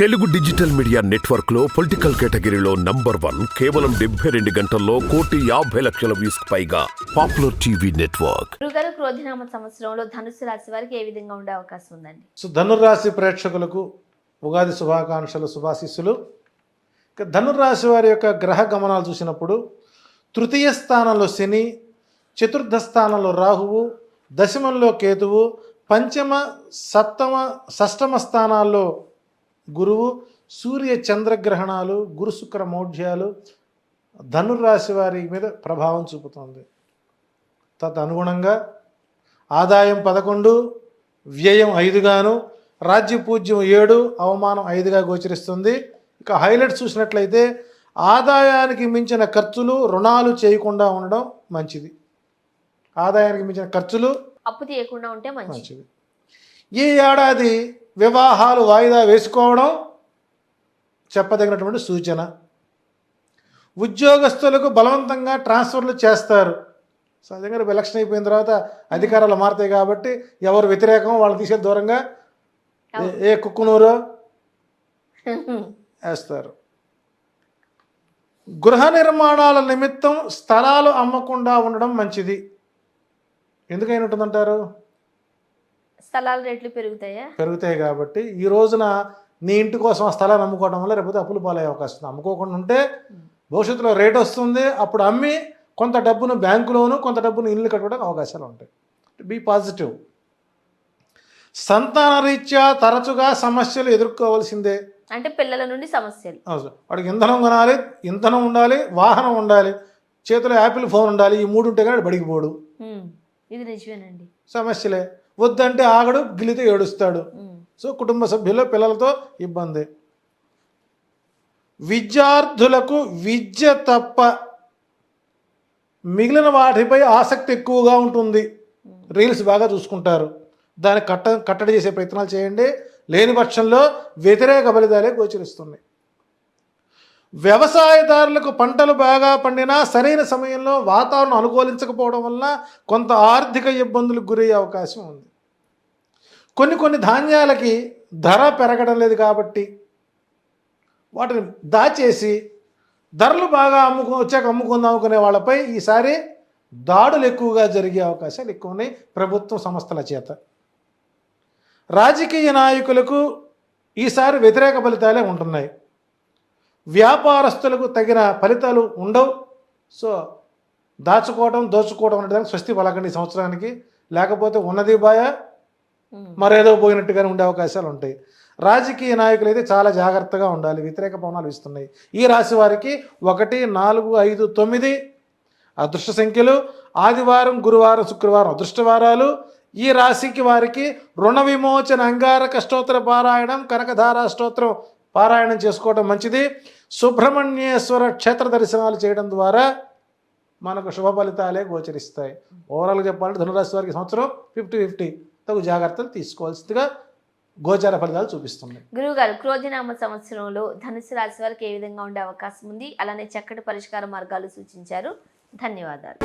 Telugu digital media నెట్వర్క్లో political కేటగిరీలో number one కేవలం డెబ్బై రెండు గంటల్లో కోటి యాభై లక్షల వ్యూస్ పైగా పాపులర్ టీవీ నెట్వర్క్. గురుగారు క్రోధినామ సంవత్సరంలో ధనుసు రాశి వారికి ఏ విధంగా ఉండే అవకాశం ఉందండి? సో ధనుర్రాశి ప్రేక్షకులకు ఉగాది శుభాకాంక్షలు శుభాశిస్సులు. ఇక ధనుర్రాశి వారి యొక్క గ్రహ గమనాలు చూసినప్పుడు తృతీయ స్థానంలో శని చతుర్థ స్థానంలో రాహువు దశమంలో కేతువు పంచమ సప్తమ షష్టమ స్థానాల్లో గురువు సూర్య చంద్రగ్రహణాలు గురు శుక్ర మౌఢ్యాలు ధనుర్రాశి వారి మీద ప్రభావం చూపుతుంది. తదనుగుణంగా ఆదాయం పదకొండు వ్యయం ఐదుగాను రాజ్య పూజ్యం ఏడు అవమానం ఐదుగా గోచరిస్తుంది. ఇక హైలైట్స్ చూసినట్లయితే ఆదాయానికి మించిన ఖర్చులు రుణాలు చేయకుండా ఉండడం మంచిది. ఆదాయానికి మించిన ఖర్చులు అప్పు తీయకుండా ఉంటే మంచిది. ఈ ఏడాది వివాహాలు వాయిదా వేసుకోవడం చెప్పదగినటువంటి సూచన. ఉద్యోగస్తులకు బలవంతంగా ట్రాన్స్ఫర్లు చేస్తారు. సహజంగా రేపు ఎలక్షన్ అయిపోయిన తర్వాత అధికారాలు మారుతాయి కాబట్టి ఎవరు వ్యతిరేకం వాళ్ళు తీసే దూరంగా ఏ- కుక్కునూరు వేస్తారు. గృహ నిర్మాణాల నిమిత్తం స్థలాలు అమ్మకుండా ఉండడం మంచిది. ఎందుకైనా ఉంటుందంటారు? స్థలాల రేట్లు పెరుగుతాయా? పెరుగుతాయి కాబట్టి ఈ రోజున నీ ఇంటి కోసం ఆ స్థలాన్ని అమ్ముకోవడం వల్ల రేపు అప్పులు పాలయ్యే అవకాశం ఉంది. అమ్ముకోకుండా ఉంటే భవిష్యత్తులో రేట్ వస్తుంది. అప్పుడు అమ్మి కొంత డబ్బును బ్యాంకులోను కొంత డబ్బును ఇల్లు కట్టుకోవడానికి అవకాశాలు ఉంటాయి. Be positive. సంతాన రీత్యా తరచుగా సమస్యలు ఎదుర్కోవాల్సిందే. అంటే పిల్లల నుండి సమస్యలు. వాడికి ఇంధనం కొనాలి ఇంధనం ఉండాలి వాహనం ఉండాలి చేతిలో యాపిల్ ఫోన్ ఉండాలి ఈ మూడు ఉంటే కానీ బడికి పోడు. ఇది నిజమేనండి. సమస్యలే. వద్దంటే ఆగడు గిలితే ఏడుస్తాడు. సో కుటుంబ సభ్యులు పిల్లలతో ఇబ్బంది. విద్యార్థులకు విద్య తప్ప మిగిలిన వాటిపై ఆసక్తి ఎక్కువగా ఉంటుంది. రీల్స్ బాగా చూసుకుంటారు. దాన్ని కట్ట కట్టడి చేసే ప్రయత్నాలు చేయండి. లేని పక్షంలో వ్యతిరేక ఫలితాలే గోచరిస్తున్నాయి. వ్యవసాయదారులకు పంటలు బాగా పండినా సరైన సమయంలో వాతావరణం అనుకూలించకపోవడం వల్ల కొంత ఆర్థిక ఇబ్బందులకు గురయ్యే అవకాశం ఉంది. కొన్ని కొన్ని ధాన్యాలకి ధర పెరగడం లేదు కాబట్టి వాటిని దాచేసి ధరలు బాగా అమ్ముకు వచ్చాక అమ్ముకుందాం అనుకునే వాళ్ళపై ఈసారి దాడులు ఎక్కువగా జరిగే అవకాశాలు ఎక్కువ ఉన్నాయి ప్రభుత్వం సంస్థల చేత. రాజకీయ నాయకులకు ఈసారి వ్యతిరేక ఫలితాలే ఉంటున్నాయి. వ్యాపారస్తులకు తగిన ఫలితాలు ఉండవు. సో దాచుకోవడం దోచుకోవడం అనే దానికి స్వస్తి పలకండి ఈ సంవత్సరానికి. లేకపోతే ఉన్నది బాయ మరేదో పోయినట్టుగానే ఉండే అవకాశాలు ఉంటాయి. రాజకీయ నాయకులు అయితే చాలా జాగ్రత్తగా ఉండాలి. వ్యతిరేక పవనాలు ఇస్తున్నాయి. ఈ రాశి వారికి ఒకటి నాలుగు ఐదు తొమ్మిది అదృష్ట సంఖ్యలు. ఆదివారం గురువారం శుక్రవారం అదృష్టవారాలు ఈ రాశికి వారికి రుణ విమోచన అంగారక స్తోత్ర పారాయణం కనకధారా స్తోత్రం పారాయణం చేసుకోవడం మంచిది. సుబ్రహ్మణ్యేశ్వర క్షేత్ర దర్శనాలు చేయడం ద్వారా మనకు శుభ ఫలితాలే గోచరిస్తాయి. ఓవరాల్గా చెప్పాలంటే ధనురాశి వారికి సంవత్సరం ఫిఫ్టీ ఫిఫ్టీ తగు జాగ్రత్తలు తీసుకోవాల్సిందిగా గోచార ఫలితాలు చూపిస్తున్నాయి గురువుగారు క్రోధినామ సంవత్సరంలో ధనుసు రాశి వారికి ఏ విధంగా ఉండే అవకాశం ఉంది? అలానే చక్కటి పరిష్కార మార్గాలు సూచించారు. ధన్యవాదాలు.